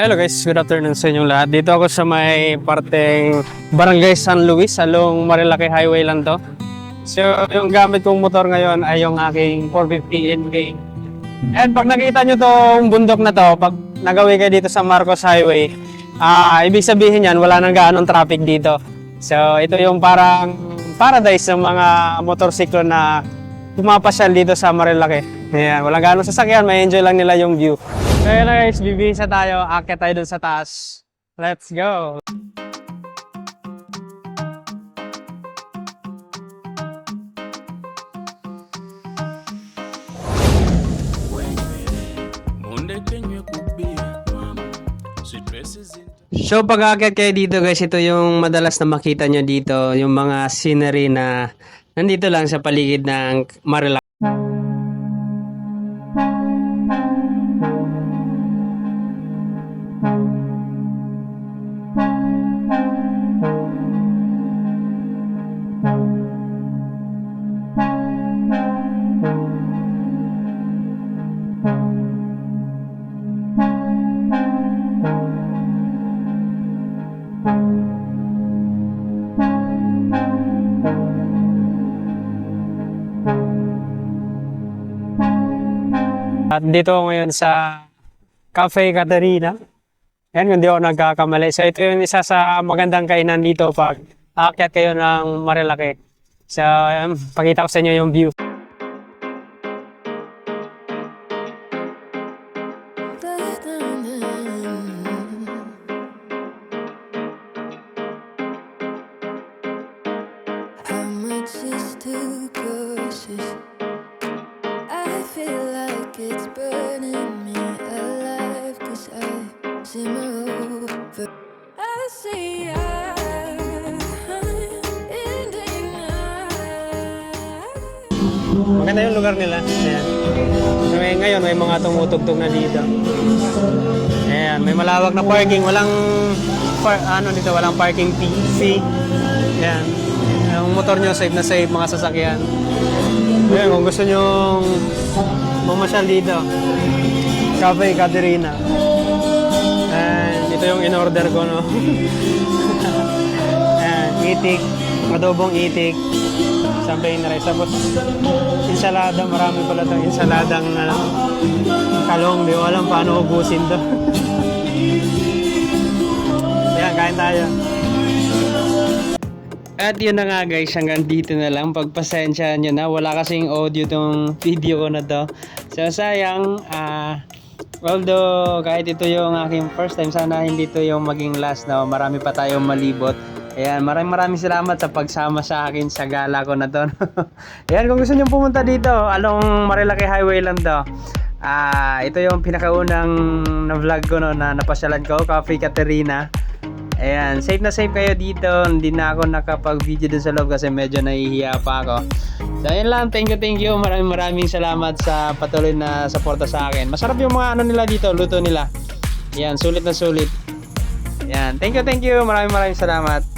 Hello guys, good afternoon sa inyong lahat. Dito ako sa may parteng Barangay San Luis, along Marilaki Highway lang to. So, yung gamit kong motor ngayon ay yung aking 450 NK. And pag nakita nyo tong bundok na to, pag nagawi kayo dito sa Marcos Highway, ah ibig sabihin yan, wala nang gaanong traffic dito. So, ito yung parang paradise ng mga motorsiklo na pumapasyal dito sa Marilaki. Ayan, walang gaanong sasakyan, may enjoy lang nila yung view. Kaya na guys, bibihisa tayo, akit tayo dun sa taas. Let's go! So pag aakyat kayo dito guys, ito yung madalas na makita nyo dito, yung mga scenery na nandito lang sa paligid ng Marilac. At dito ngayon sa Cafe Caterina. Yan, kung di ako nagkakamali. So ito yung isa sa magandang kainan dito pag aakyat kayo ng Marilaki. So, ayan, pakita ko sa inyo yung view. Is too cautious? I it's burning me alive Cause I simmer over I see now Maganda yung lugar nila. Ayan. May, ngayon, may mga tumutugtog na dito. Ayan, may malawak na parking. Walang, par, ano dito, walang parking fee. Ayan. Yung motor nyo, safe na safe, mga sasakyan. Ayan, kung gusto nyo mamasyal dito. Cafe Caterina. And ito yung in-order ko, no? Ayan, itik. Adobong itik. Champagne rice. Tapos, ensalada. Marami pala itong ensaladang ano, kalong. Di ko alam paano ubusin to. Ayan, kain tayo. At yun na nga guys, hanggang dito na lang. Pagpasensya nyo na, wala kasing audio tong video ko na to. So sayang, ah, although kahit ito yung aking first time, sana hindi ito yung maging last na marami pa tayong malibot. Ayan, maraming maraming salamat sa pagsama sa akin sa gala ko na to. Ayan, kung gusto nyo pumunta dito, along Marilaki Highway lang to. Ah, ito yung pinakaunang na vlog ko no, na napasyalan ko, Cafe Caterina. Ayan, safe na safe kayo dito. Hindi na ako nakapag-video dun sa loob kasi medyo nahihiya pa ako. So, ayun lang. Thank you, thank you. Maraming maraming salamat sa patuloy na suporta sa akin. Masarap yung mga ano nila dito, luto nila. Ayan, sulit na sulit. Ayan, thank you, thank you. Maraming maraming salamat.